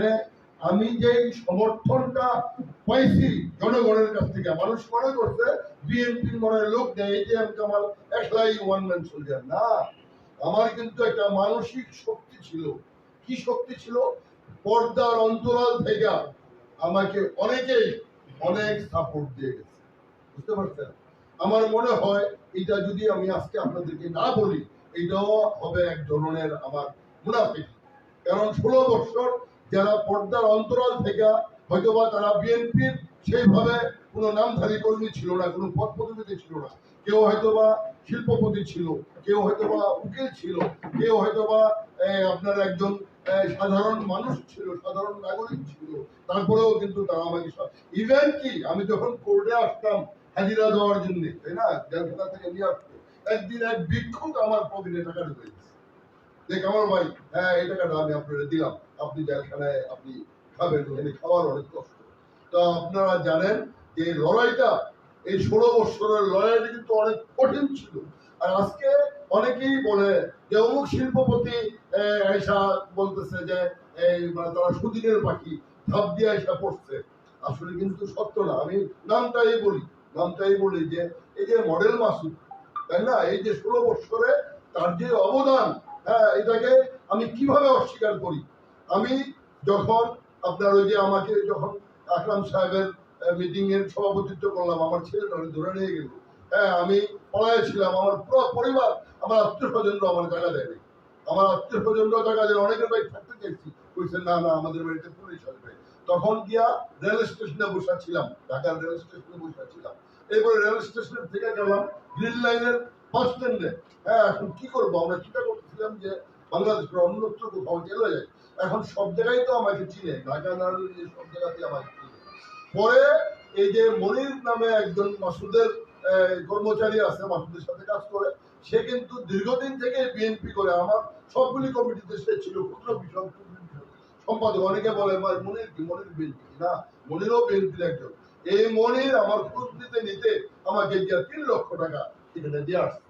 এখানে আমি যে সমর্থনটা পাইছি জনগণের কাছ থেকে, মানুষ মনে করছে বিএনপির মনে লোক নেই এই যে কামাল, একলাই ওয়ান ম্যান সোলজার না, আমার কিন্তু একটা মানসিক শক্তি ছিল। কি শক্তি ছিল? পর্দার অন্তরাল থেকে আমাকে অনেকেই অনেক সাপোর্ট দিয়ে গেছে। বুঝতে পারছেন? আমার মনে হয় এটা যদি আমি আজকে আপনাদেরকে না বলি, এটাও হবে এক ধরনের আমার মুনাফিক। কারণ ষোলো বছর যারা পর্দার অন্তরাল থেকে হয়তোবা তারা বিএনপির সেইভাবে কোনো নামধারী কর্মী ছিল না কোনো পদ পদবীতে ছিল না। কেউ হয়তোবা শিল্পপতি ছিল কেউ হয়তোবা উকিল ছিল কেউ হয়তোবা আহ, আপনার একজন সাধারণ মানুষ ছিল সাধারণ নাগরিক ছিল। তারপরেও কিন্তু তারা আমাকে ইভেন কি আমি যখন কোর্টে আসতাম হাজিরা দেওয়ার জন্য তাই না? জেলখানা থেকে নিয়ে আসতো। একদিন এক ভিক্ষুক আমার পকেটে টাকা ঢুকে যে কামাল ভাই হ্যাঁ এই টাকাটা আমি আপনাকে দিলাম। আপনি জেলখানায় আপনি খাবেন। এখানে খাওয়ার অনেক কষ্ট। তো আপনারা জানেন যে লড়াইটা, এই ষোলো বছরের লড়াইটা কিন্তু অনেক কঠিন ছিল। আর আজকে অনেকেই বলে যে, অমুক শিল্পপতি এসা বলতেছে যে, এই মানে তারা সুদিনের পাখি, ধাপ দিয়ে এসা পড়ছে। আসলে কিন্তু সত্য না। আমি নামটাই বলি নামটাই বলি যে, এই যে মডেল মাসুদ, তাই না? এই যে ষোলো বছরে তার যে অবদান হ্যাঁ এটাকে আমি কীভাবে অস্বীকার করি? আমি যখন আপনার ওই যে আমাকে যখন আকরাম সাহেবের মিটিং এর সভাপতিত্ব করলাম, আমার ছেলেটা ধরে নিয়ে গেল। হ্যাঁ আমি পলায় ছিলাম, আমার পুরো পরিবার, আমার আত্মীয় স্বজনরা আমার টাকা দেয়নি। আমার আত্মীয় স্বজনরা টাকা দেয়, অনেকের বাড়ি থাকতে চাইছি। বলছে না না, আমাদের বাড়িতে পুলিশ আসবে। তখন গিয়া রেল স্টেশনে বসা ছিলাম, ঢাকার রেল স্টেশনে বসা ছিলাম। এরপরে রেল স্টেশনের থেকে গেলাম, গ্রিন লাইনের বাস স্ট্যান্ডে। হ্যাঁ এখন কি করব? আমরা চিন্তা করতেছিলাম যে বাংলাদেশের অন্যত্র কোথাও চলে যায়। এখন সব জায়গায় তো আমাকে চিনে, ঢাকা নাড়ি সব জায়গাতে আমাকে চিনে। পরে এই যে মনির নামে একজন মাসুদের কর্মচারী আছে, মাসুদের সাথে কাজ করে, সে কিন্তু দীর্ঘদিন থেকে বিএনপি করে। আমার সবগুলি কমিটিতে সে ছিল, ক্ষুদ্র বিষয় সম্পাদক, অনেকে বলে, ভাই, মনির কি? মনির বিএনপি না, মনিরও বিএনপির একজন। এই মনির আমার খোঁজ নিতে নিতে আমাকে দিয়া তিন লক্ষ টাকা এখানে দিয়ে আসছে।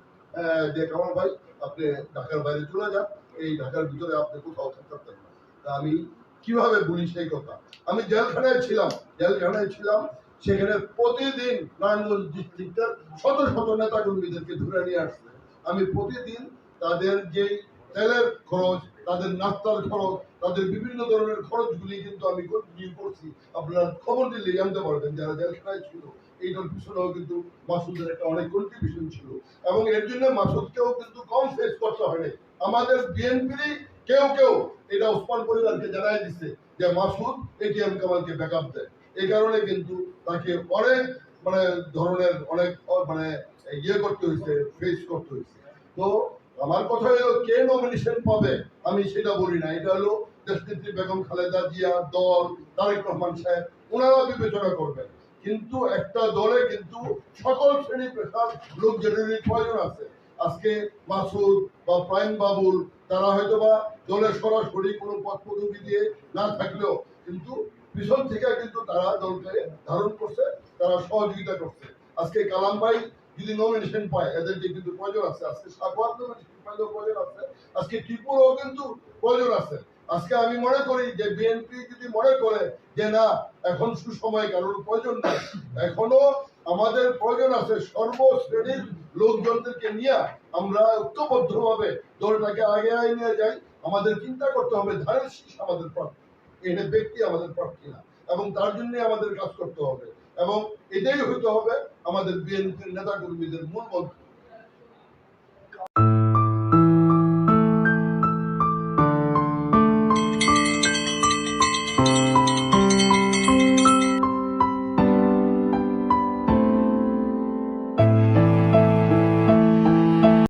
যে কামাল ভাই আপনি ঢাকার বাইরে চলে যান, এই ঢাকার ভিতরে আপনি কোথাও থাকতে পারবেন না। তা আমি কীভাবে বলি সেই কথা? আমি জেলখানায় ছিলাম জেলখানায় ছিলাম, সেখানে প্রতিদিন নারায়ণগঞ্জ ডিস্ট্রিক্টের শত শত নেতা কর্মীদেরকে ধরে নিয়ে আসছে আমি প্রতিদিন তাদের যেই তেলের খরচ, তাদের নাস্তার খরচ, তাদের বিভিন্ন ধরনের খরচগুলি কিন্তু আমি কন্টিনিউ করছি। আপনারা খবর দিলে জানতে পারবেন যারা জেলখানায় ছিল। এইটার পিছনেও কিন্তু মাসুদের একটা অনেক কন্ট্রিবিউশন ছিল। এবং এর জন্য মাসুদকেও কিন্তু কম ফেস করতে হয়নি আমাদের বিএনপিরই কেউ কেউ, এটা ওসমান পরিবারকে জানাই দিছে যে মাসুদ এটিএম কামালকে ব্যাকআপ দেয়। এই কারণে কিন্তু তাকে অনেক মানে ধরনের অনেক মানে ইয়ে করতে হয়েছে ফেস করতে হয়েছে। তো আমার কথা হলো, কে নমিনেশন পাবে? আমি সেটা বলি না। এটা হলো দেশনেত্রী বেগম খালেদা জিয়া দল, তারেক রহমান সাহেব, ওনারা বিবেচনা করবেন। কিন্তু একটা দলে কিন্তু সকল শ্রেণি পেশার লোকজনেরই প্রয়োজন আছে। আজকে মাসুদ বা প্রাইম বাবুল, তারা হয়তো বা দলের সরাসরি কোনো পদ পদবি দিয়ে না থাকলেও, কিন্তু পিছন থেকে কিন্তু তারা দলকে ধারণ করছে, তারা সহযোগিতা করছে। আজকে কালাম ভাই যদি নমিনেশন পায়, এদেরকে কিন্তু প্রয়োজন আছে? আজকে সাকওয়াত নমিনেশন পাইলেও প্রয়োজন আছে? আজকে ত্রিপুরাও কিন্তু প্রয়োজন আছে? আজকে আমি মনে করি যে বিএনপি যদি মনে করে যে না, এখন সুসময় কারোর প্রয়োজন নাই, এখনও আমাদের প্রয়োজন আছে সর্বশ্রেণীর লোকজনদেরকে নিয়ে আমরা ঐক্যবদ্ধ ভাবে দলটাকে আগে আগে নিয়ে যাই। আমাদের চিন্তা করতে হবে, ধানের শীষ আমাদের প্রার্থী এটা ব্যক্তি আমাদের প্রার্থী না এবং তার জন্য আমাদের কাজ করতে হবে। এবং এটাই হইতে হবে আমাদের বিএনপির নেতা কর্মীদের মূল মন্ত্র।